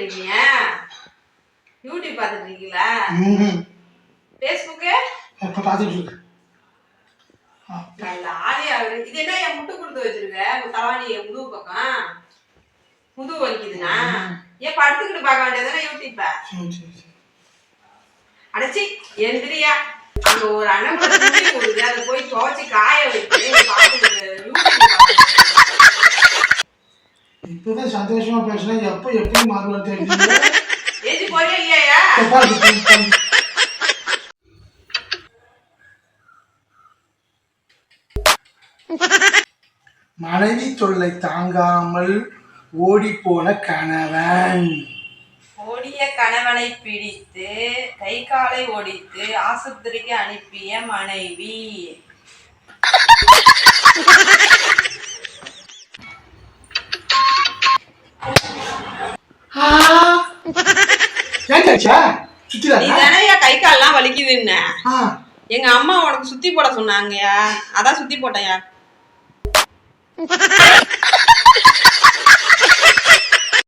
இருக்கீங்க? யூடியூப் பார்த்துட்டு இருக்கீங்களா? ஃபேஸ்புக்கு பார்த்துட்டு இருக்கேன். ஆலியா இது என்ன என் முட்டை கொடுத்து வச்சிருக்க? உன் என் முதுகு பக்கம்? முதுகு வலிக்குதுண்ணா ஏன் படுத்துக்கிட்டு பார்க்க வேண்டியதானே யூடியூப்ப? அடைச்சி எந்திரியா. ஒரு அண்ணன் போய் துவச்சி கா இப்பதான் சந்தோஷமா பேசினா எப்ப எப்படி உட்காரு, உட்காரு. மனைவி தொல்லை தாங்காமல் ஓடிப்போன கணவன். ஓடிய கணவனை பிடித்து கை காலை ஒடித்து ஆஸ்பத்திரிக்கு அனுப்பிய மனைவி. கை கால்லாம் வலிக்குதுன்ன. எங்க அம்மா உனக்கு சுத்தி போட சொன்னாங்கயா அதான் சுத்தி போட்டேயா